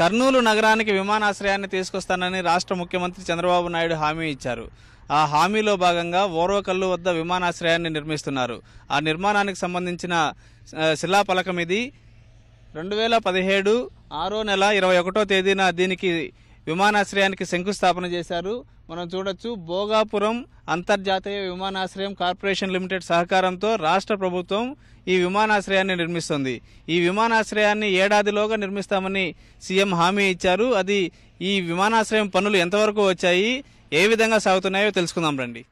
కర్నూలు నగరానికి విమానాశ్రయాన్ని తీసుకొస్తానని రాష్ట్ర ముఖ్యమంత్రి చంద్రబాబు నాయుడు హామీ ఇచ్చారు. ఆ హామీలో భాగంగా ఓర్వకల్లు వద్ద విమానాశ్రయాన్ని నిర్మిస్తున్నారు. ఆ నిర్మాణానికి సంబంధించిన శిలాఫలకం ఇది. రెండు వేల పదిహేడు ఆరో నెల ఇరవై ఒకటో తేదీన దీనికి విమానాశ్రయానికి శంకుస్థాపన చేశారు. మనం చూడొచ్చు భోగాపురం అంతర్జాతీయ విమానాశ్రయం కార్పొరేషన్ లిమిటెడ్ సహకారంతో రాష్ట్ర ప్రభుత్వం ఈ విమానాశ్రయాన్ని నిర్మిస్తుంది. ఈ విమానాశ్రయాన్ని ఏడాదిలోగా నిర్మిస్తామని సీఎం హామీ ఇచ్చారు. అది ఈ విమానాశ్రయం పనులు ఎంతవరకు వచ్చాయి ఏ విధంగా సాగుతున్నాయో తెలుసుకుందాం రండి.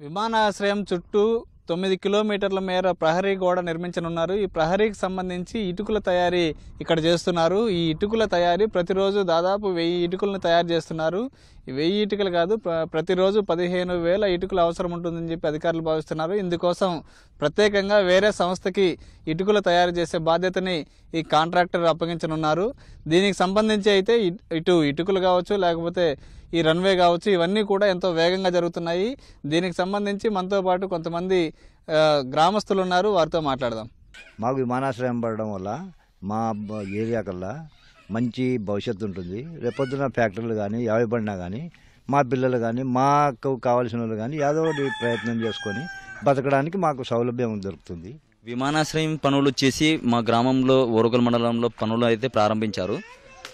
విమానాశ్రయం చుట్టూ తొమ్మిది కిలోమీటర్ల మేర ప్రహరీ గోడ నిర్మించనున్నారు. ఈ ప్రహరీకి సంబంధించి ఇటుకల తయారీ ఇక్కడ చేస్తున్నారు. ఈ ఇటుకల తయారీ ప్రతిరోజు దాదాపు వెయ్యి ఇటుకలను తయారు చేస్తున్నారు. వెయ్యి ఇటుకలు కాదు ప్రతిరోజు పదిహేను వేల ఇటుకలు అవసరం ఉంటుందని చెప్పి అధికారులు భావిస్తున్నారు. ఇందుకోసం ప్రత్యేకంగా వేరే సంస్థకి ఇటుకలు తయారు చేసే బాధ్యతని ఈ కాంట్రాక్టర్ అప్పగించనున్నారు. దీనికి సంబంధించి అయితే ఇటు ఇటుకలు కావచ్చు లేకపోతే ఈ రన్వే కావచ్చు ఇవన్నీ కూడా ఎంతో వేగంగా జరుగుతున్నాయి. దీనికి సంబంధించి మనతో పాటు కొంతమంది గ్రామస్తులు ఉన్నారు. వారితో మాట్లాడదాం. మాకు విమానాశ్రయం పడడం వల్ల మా ఏరియా కల్లా మంచి భవిష్యత్తు ఉంటుంది. రేపొద్దున ఫ్యాక్టరీలు కానీ యాభై పడినా కానీ మా పిల్లలు కానీ మాకు కావాల్సిన వాళ్ళు కానీ ఏదో ఒకటి ప్రయత్నం చేసుకొని బతకడానికి మాకు సౌలభ్యం దొరుకుతుంది. విమానాశ్రయం పనులు చేసి మా గ్రామంలో ఓరుగల్ మండలంలో పనులు అయితే ప్రారంభించారు.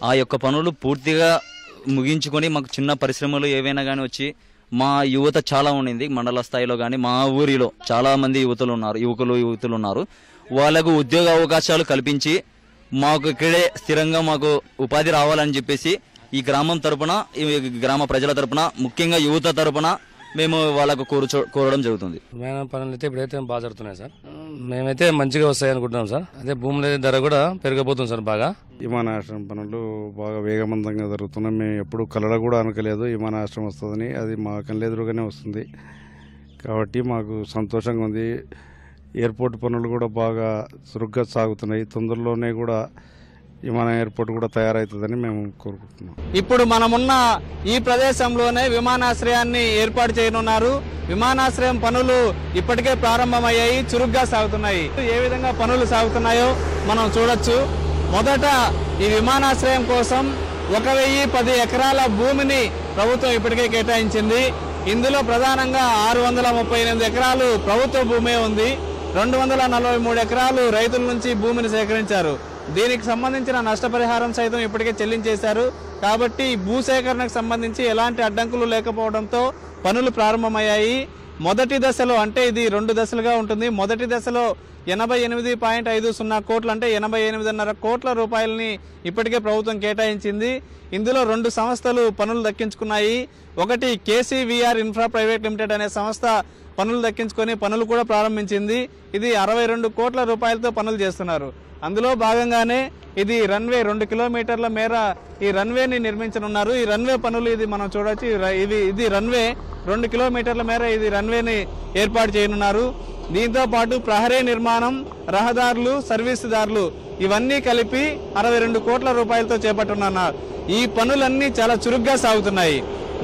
ఆ యొక్క పనులు పూర్తిగా ముగించుకొని మాకు చిన్న పరిశ్రమలు ఏవైనా కానీ వచ్చి మా యువత చాలా ఉండింది. మండల స్థాయిలో కానీ మా ఊరిలో చాలామంది యువతలు యువతులు ఉన్నారు యువకులు యువతులు ఉన్నారు. వాళ్ళకు ఉద్యోగ అవకాశాలు కల్పించి మాకు ఇక్కడే స్థిరంగా మాకు ఉపాధి రావాలని చెప్పేసి ఈ గ్రామం తరపున ఈ గ్రామ ప్రజల తరపున ముఖ్యంగా యువత తరపున మేము వాళ్ళకు కోరుచో కోరడం జరుగుతుంది. మేన పనులు అయితే ఇప్పుడైతే బాగా జరుగుతున్నాయి సార్. మేమైతే మంచిగా వస్తాయి అనుకుంటున్నాం సార్. అదే భూముల ధర కూడా పెరగబోతుంది సార్ బాగా. విమానాశ్రయం పనులు బాగా వేగవంతంగా జరుగుతున్నాయి. మేము ఎప్పుడు కలడ కూడా అనుకోలేదు. విమానాశ్రయం వస్తుందని. అది మా కళ్ళెదురుగానే వస్తుంది. కాబట్టి మాకు సంతోషంగా ఉంది. ఎయిర్పోర్ట్ పనులు కూడా బాగా చురుగ్గా సాగుతున్నాయి. తొందరలోనే కూడా విమాన ఎయిర్పోర్ట్ కూడా తయారవుతుందని మేము కోరుకుంటున్నాం. ఇప్పుడు మనమున్న ఈ ప్రదేశంలోనే విమానాశ్రయాన్ని ఏర్పాటు చేయనున్నారు. విమానాశ్రయం పనులు ఇప్పటికే ప్రారంభమయ్యాయి చురుగ్గా సాగుతున్నాయి. ఏ విధంగా పనులు సాగుతున్నాయో మనం చూడొచ్చు. మొదట ఈ విమానాశ్రయం కోసం ఒక వెయ్యి పది ఎకరాల భూమిని ప్రభుత్వం ఇప్పటికే కేటాయించింది. ఇందులో ప్రధానంగా ఆరు వందల ముప్పై ఎనిమిది ఎకరాలు ప్రభుత్వ భూమే ఉంది. రెండు వందల నలభై మూడు ఎకరాలు రైతుల నుంచి భూమిని సేకరించారు. దీనికి సంబంధించిన నష్టపరిహారం సైతం ఇప్పటికే చెల్లించేశారు. కాబట్టి భూ భూసేకరణకు సంబంధించి ఎలాంటి అడ్డంకులు లేకపోవడంతో పనులు ప్రారంభమయ్యాయి. మొదటి దశలో అంటే ఇది రెండు దశలుగా ఉంటుంది. మొదటి దశలో ఎనభై ఎనిమిది పాయింట్ ఐదు సున్నా కోట్లు అంటే ఎనభై ఎనిమిదిన్నర కోట్ల రూపాయలని ఇప్పటికే ప్రభుత్వం కేటాయించింది. ఇందులో రెండు సంస్థలు పనులు దక్కించుకున్నాయి. ఒకటి కేసీవీఆర్ ఇన్ఫ్రా ప్రైవేట్ లిమిటెడ్ అనే సంస్థ పనులు దక్కించుకొని పనులు కూడా ప్రారంభించింది. ఇది అరవై రెండు కోట్ల రూపాయలతో పనులు చేస్తున్నారు. అందులో భాగంగానే ఇది రన్వే రెండు కిలోమీటర్ల మేర ఈ రన్వేని నిర్మించనున్నారు. ఈ రన్వే పనులు ఇది మనం చూడవచ్చు ఇది ఇది రన్వే రెండు కిలోమీటర్ల మేర ఇది రన్వేని ఏర్పాటు చేయనున్నారు. దీంతో పాటు ప్రహరీ నిర్మాణం రహదారులు సర్వీసుదారులు ఇవన్నీ కలిపి అరవై రెండు కోట్ల రూపాయలతో చేపట్టనున్నారు ఈ పనులన్నీ చాలా చురుగ్గా సాగుతున్నాయి.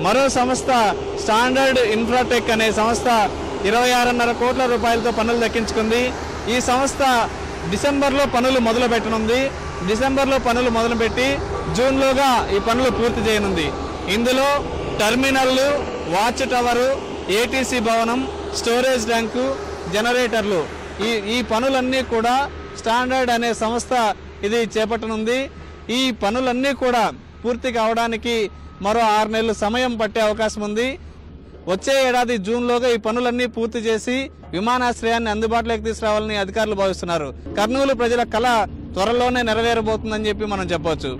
మరో సంస్థ స్టాండర్డ్ ఇన్ఫ్రాటెక్ అనే సంస్థ ఇరవై ఆరున్నర కోట్ల రూపాయలతో పనులు దక్కించుకుంది. ఈ సంస్థ డిసెంబర్లో పనులు మొదలు పెట్టనుంది డిసెంబర్లో పనులు మొదలుపెట్టి జూన్లోగా ఈ పనులు పూర్తి చేయనుంది. ఇందులో టెర్మినల్లు వాచ్ టవరు ఏటీసీ భవనం స్టోరేజ్ ట్యాంకు జనరేటర్లు ఈ ఈ పనులన్నీ కూడా స్టాండర్డ్ అనే సంస్థ ఇది చేపట్టనుంది. ఈ పనులన్నీ కూడా పూర్తి కావడానికి మరో ఆరు నెలలు సమయం పట్టే అవకాశం ఉంది వచ్చే ఏడాది జూన్లోగా ఈ పనులన్నీ పూర్తి చేసి విమానాశ్రయాన్ని అందుబాటులోకి తీసుకురావాలని అధికారులు భావిస్తున్నారు. కర్నూలు ప్రజల కళ త్వరలోనే నెరవేరబోతుందని చెప్పి మనం చెప్పొచ్చు